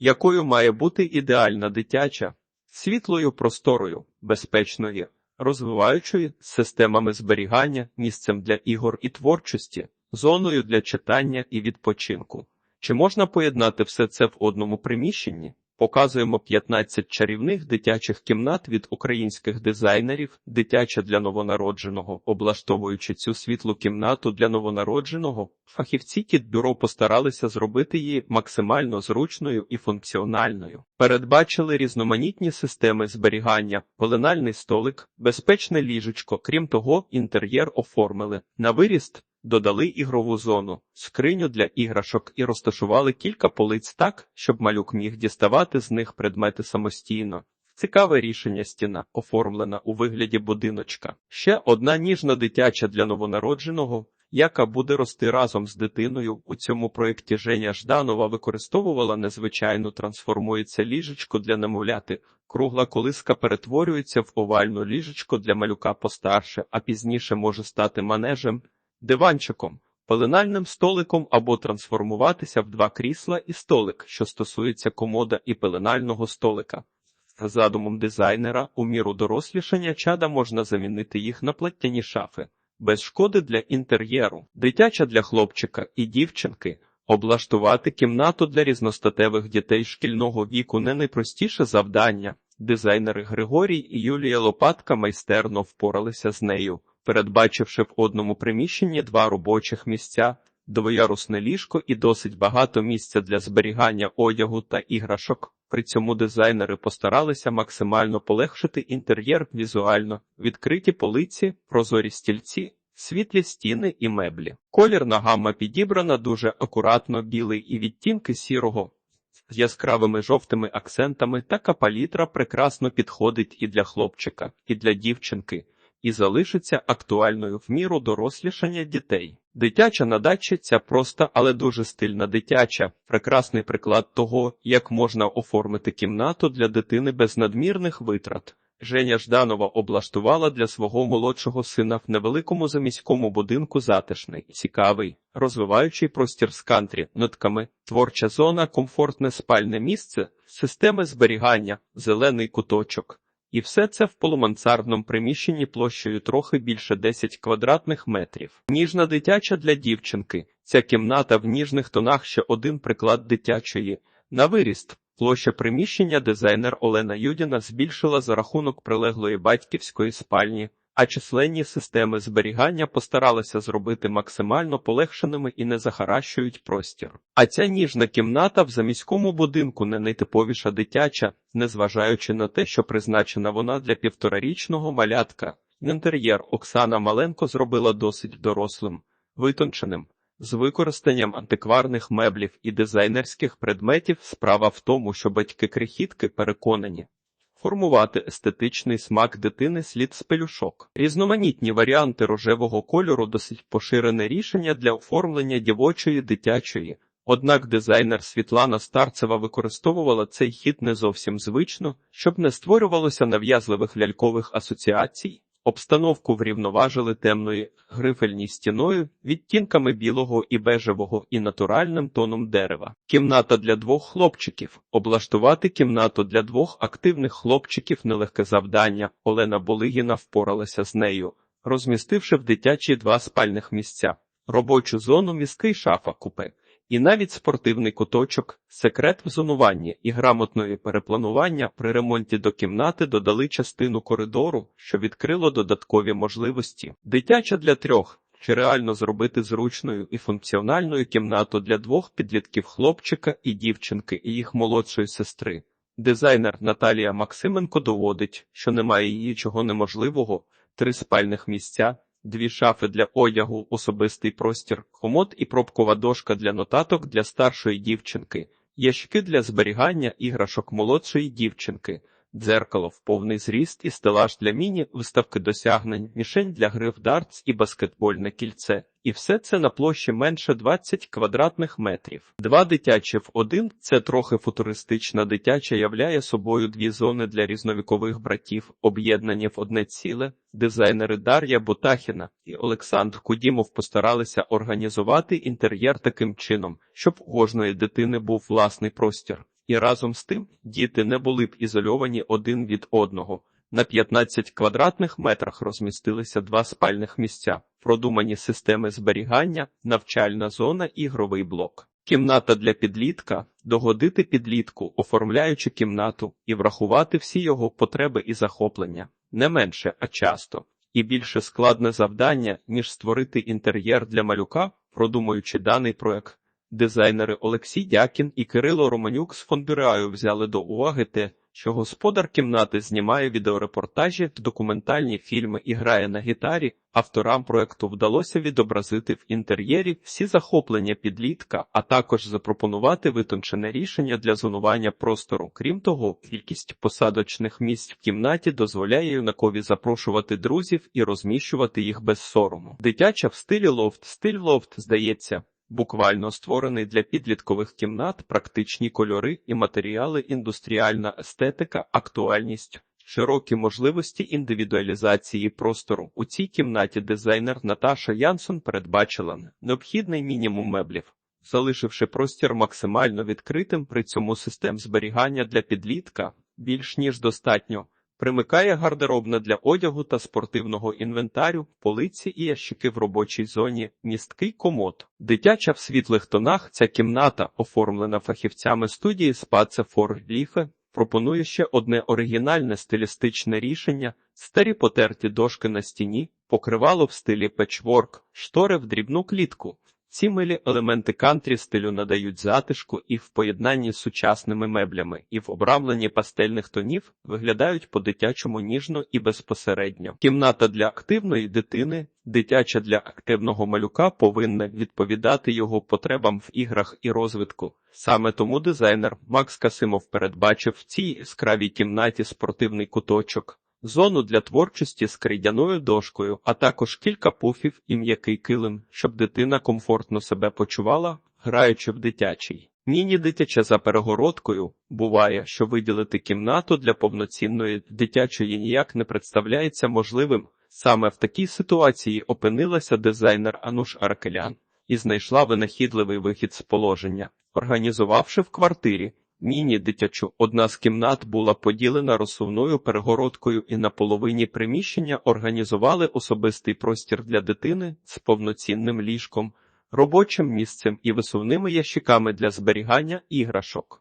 якою має бути ідеальна дитяча, світлою просторою, безпечною, розвиваючою системами зберігання, місцем для ігор і творчості, зоною для читання і відпочинку. Чи можна поєднати все це в одному приміщенні? Показуємо 15 чарівних дитячих кімнат від українських дизайнерів, дитяча для новонародженого, облаштовуючи цю світлу кімнату для новонародженого, фахівці Кітбюро постаралися зробити її максимально зручною і функціональною. Передбачили різноманітні системи зберігання, пеленальний столик, безпечне ліжечко. Крім того, інтер'єр оформили на виріст. Додали ігрову зону, скриню для іграшок і розташували кілька полиць так, щоб малюк міг діставати з них предмети самостійно. Цікаве рішення стіна, оформлена у вигляді будиночка. Ще одна ніжна дитяча для новонародженого, яка буде рости разом з дитиною. У цьому проєкті Женя Жданова використовувала незвичайну трансформується ліжечко для немовляти. Кругла колиска перетворюється в овальну ліжечко для малюка постарше, а пізніше може стати манежем диванчиком, пеленальним столиком або трансформуватися в два крісла і столик, що стосується комода і пеленального столика. За задумом дизайнера, у міру дорослішання чада можна замінити їх на платтяні шафи, без шкоди для інтер'єру, дитяча для хлопчика і дівчинки. Облаштувати кімнату для різностатевих дітей шкільного віку не найпростіше завдання. Дизайнери Григорій і Юлія Лопатка майстерно впоралися з нею передбачивши в одному приміщенні два робочих місця, двоярусне ліжко і досить багато місця для зберігання одягу та іграшок. При цьому дизайнери постаралися максимально полегшити інтер'єр візуально, відкриті полиці, прозорі стільці, світлі стіни і меблі. Колірна гамма підібрана дуже акуратно білий і відтінки сірого. З яскравими жовтими акцентами така палітра прекрасно підходить і для хлопчика, і для дівчинки і залишиться актуальною в міру дорослішання дітей. Дитяча на дачі ця проста, але дуже стильна дитяча, прекрасний приклад того, як можна оформити кімнату для дитини без надмірних витрат. Женя Жданова облаштувала для свого молодшого сина в невеликому заміському будинку затишний, цікавий, розвиваючий простір з кантрі, нотками, творча зона, комфортне спальне місце, системи зберігання, зелений куточок. І все це в полумансардному приміщенні площею трохи більше 10 квадратних метрів. Ніжна дитяча для дівчинки. Ця кімната в ніжних тонах ще один приклад дитячої. На виріст площа приміщення дизайнер Олена Юдіна збільшила за рахунок прилеглої батьківської спальні а численні системи зберігання постаралися зробити максимально полегшеними і не захаращують простір. А ця ніжна кімната в заміському будинку не найтиповіша дитяча, незважаючи на те, що призначена вона для півторарічного малятка. Інтер'єр Оксана Маленко зробила досить дорослим, витонченим. З використанням антикварних меблів і дизайнерських предметів справа в тому, що батьки крихітки переконані, Формувати естетичний смак дитини слід з пелюшок. Різноманітні варіанти рожевого кольору досить поширене рішення для оформлення дівочої дитячої. Однак дизайнер Світлана Старцева використовувала цей хід не зовсім звично, щоб не створювалося нав'язливих лялькових асоціацій. Обстановку врівноважили темною грифельній стіною, відтінками білого і бежевого і натуральним тоном дерева. Кімната для двох хлопчиків. Облаштувати кімнату для двох активних хлопчиків нелегке завдання. Олена Болигіна впоралася з нею, розмістивши в дитячі два спальних місця, робочу зону міський шафа купе. І навіть спортивний куточок, секрет в зонуванні і грамотної перепланування при ремонті до кімнати додали частину коридору, що відкрило додаткові можливості. Дитяча для трьох. Чи реально зробити зручною і функціональною кімнату для двох підлітків хлопчика і дівчинки і їх молодшої сестри? Дизайнер Наталія Максименко доводить, що немає її чого неможливого, три спальних місця, дві шафи для одягу, особистий простір, комод і пробкова дошка для нотаток для старшої дівчинки, ящики для зберігання іграшок молодшої дівчинки, дзеркало в повний зріст і стелаж для міні, виставки досягнень, мішень для гри в дартс і баскетбольне кільце. І все це на площі менше 20 квадратних метрів. Два дитячі в один це трохи футуристична дитяча являє собою дві зони для різновікових братів, об'єднані в одне ціле. Дизайнери Дар'я Бутахіна і Олександр Кудімов постаралися організувати інтер'єр таким чином, щоб у кожної дитини був власний простір І разом з тим діти не були б ізольовані один від одного. На 15 квадратних метрах розмістилися два спальних місця, продумані системи зберігання, навчальна зона, ігровий блок. Кімната для підлітка догодити підлітку, оформляючи кімнату і врахувати всі його потреби і захоплення, не менше, а часто, і більше складне завдання, ніж створити інтер'єр для малюка, продумуючи даний проект. Дизайнери Олексій Дякін і Кирило Романюк з Фондюреаю взяли до уваги те, що господар кімнати знімає відеорепортажі, документальні фільми і грає на гітарі. Авторам проекту вдалося відобразити в інтер'єрі всі захоплення підлітка, а також запропонувати витончене рішення для зонування простору. Крім того, кількість посадочних місць в кімнаті дозволяє юнакові запрошувати друзів і розміщувати їх без сорому. Дитяча в стилі лофт. Стиль лофт здається. Буквально створений для підліткових кімнат, практичні кольори і матеріали, індустріальна естетика, актуальність, широкі можливості індивідуалізації простору. У цій кімнаті дизайнер Наташа Янсон передбачила необхідний мінімум меблів, залишивши простір максимально відкритим, при цьому систем зберігання для підлітка більш ніж достатньо. Примикає гардеробна для одягу та спортивного інвентарю, полиці і ящики в робочій зоні, місткий комод. Дитяча в світлих тонах ця кімната, оформлена фахівцями студії Спаце фор Ліфе, пропонує ще одне оригінальне стилістичне рішення: старі потерті дошки на стіні, покривало в стилі печворк, штори в дрібну клітку. Ці милі елементи кантрі стилю надають затишку і в поєднанні з сучасними меблями, і в обрамленні пастельних тонів виглядають по-дитячому ніжно і безпосередньо. Кімната для активної дитини, дитяча для активного малюка повинна відповідати його потребам в іграх і розвитку. Саме тому дизайнер Макс Касимов передбачив в цій яскравій кімнаті спортивний куточок. Зону для творчості з крейдяною дошкою, а також кілька пуфів і м'який килим, щоб дитина комфортно себе почувала, граючи в дитячий. Міні дитяча за перегородкою буває, що виділити кімнату для повноцінної дитячої ніяк не представляється можливим. Саме в такій ситуації опинилася дизайнер Ануш Аркелян і знайшла винахідливий вихід з положення, організувавши в квартирі Міні-дитячу одна з кімнат була поділена розсувною перегородкою, і на половині приміщення організували особистий простір для дитини з повноцінним ліжком, робочим місцем і висувними ящиками для зберігання іграшок.